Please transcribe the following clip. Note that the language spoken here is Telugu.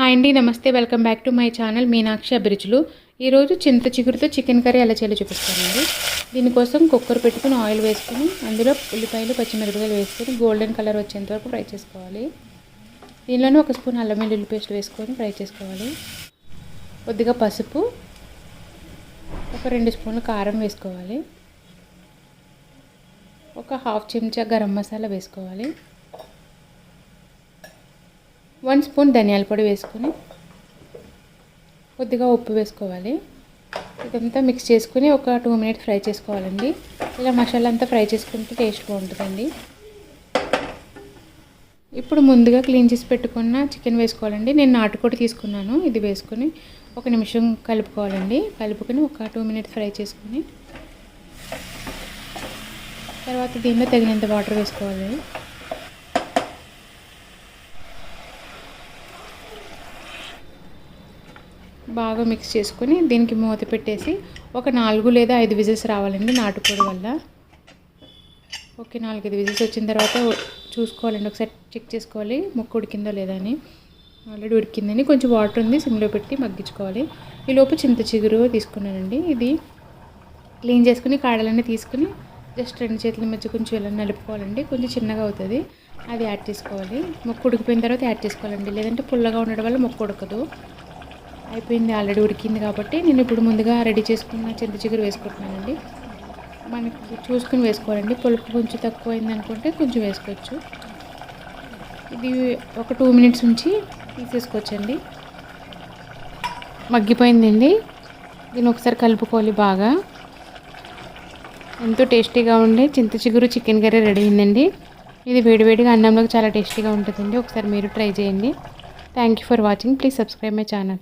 హాయ్ అండి నమస్తే welcome back to my channel Meenakshi అభిరుచులు. ఈరోజు చింత చిగురుతో చికెన్ కర్రీ ఎలా చేయాలో చూపిస్తానండి. దీనికోసం కుక్కర్ పెట్టుకుని ఆయిల్ వేసుకుని అందులో ఉల్లిపాయలు పచ్చిమిరపకాయలు వేసుకొని గోల్డెన్ కలర్ వచ్చేంత వరకు ఫ్రై చేసుకోవాలి. దీనిలోనే ఒక స్పూన్ అల్లం వెల్లుల్లి పేస్ట్ వేసుకొని ఫ్రై చేసుకోవాలి. కొద్దిగా పసుపు ఒక రెండు స్పూన్లు కారం వేసుకోవాలి. ఒక హాఫ్ చెంచా గరం మసాలా వేసుకోవాలి. వన్ స్పూన్ ధనియాల పొడి వేసుకొని కొద్దిగా ఉప్పు వేసుకోవాలి. ఇదంతా మిక్స్ చేసుకుని ఒక టూ మినిట్స్ ఫ్రై చేసుకోవాలండి. ఇలా మసాలా అంతా ఫ్రై చేసుకుంటే టేస్ట్ బాగుంటుందండి. ఇప్పుడు ముందుగా క్లీన్ చేసి పెట్టుకున్న చికెన్ వేసుకోవాలండి. నేను నాటుకోడి తీసుకున్నాను. ఇది వేసుకొని ఒక నిమిషం కలుపుకోవాలండి. కలుపుకొని ఒక టూ మినిట్స్ ఫ్రై చేసుకుని తర్వాత దీనిలో తగినంత వాటర్ వేసుకోవాలి. బాగా మిక్స్ చేసుకొని దీనికి మూత పెట్టేసి ఒక నాలుగు లేదా ఐదు విజిల్స్ రావాలండి నాటుకోడి వల్ల. ఓకే నాలుగైదు విజిల్స్ వచ్చిన తర్వాత చూసుకోవాలండి. ఒకసారి చెక్ చేసుకోవాలి ముక్క ఉడికిందో లేదా అని. ఆల్రెడీ ఉడికిందని కొంచెం వాటర్ ఉంది సిమ్లో పెట్టి మగ్గించుకోవాలి. ఈ లోపు చింత చిగురు తీసుకున్నానండి. ఇది క్లీన్ చేసుకుని కాడలన్నీ తీసుకుని జస్ట్ రెండు చేతుల మధ్య కొంచెం ఇలా నలుపుకోవాలండి. కొంచెం చిన్నగా అవుతుంది. అది యాడ్ చేసుకోవాలి. మొక్క ఉడికిపోయిన తర్వాత యాడ్ చేసుకోవాలండి. లేదంటే పుల్లగా ఉండడం వల్ల మొక్క ఉడకదు. అయిపోయింది ఆల్రెడీ ఉడికింది కాబట్టి నేను ఇప్పుడు ముందుగా రెడీ చేసుకున్న చింత చిగురు వేసుకుంటున్నానండి. మనకి చూసుకుని వేసుకోవాలండి. పులుపు కొంచెం తక్కువ అయింది అనుకుంటే కొంచెం వేసుకోవచ్చు. ఇది ఒక టూ మినిట్స్ ఉంచి తీసేసుకోవచ్చండి. మగ్గిపోయిందండి. దీన్ని ఒకసారి కలుపుకోవాలి బాగా. ఎంతో టేస్టీగా ఉండే చింత చిగురు చికెన్ కర్రీ రెడీ అయిందండి. ఇది వేడివేడిగా అన్నంలోకి చాలా టేస్టీగా ఉంటుందండి. ఒకసారి మీరు ట్రై చేయండి. Thank you for watching please subscribe my channel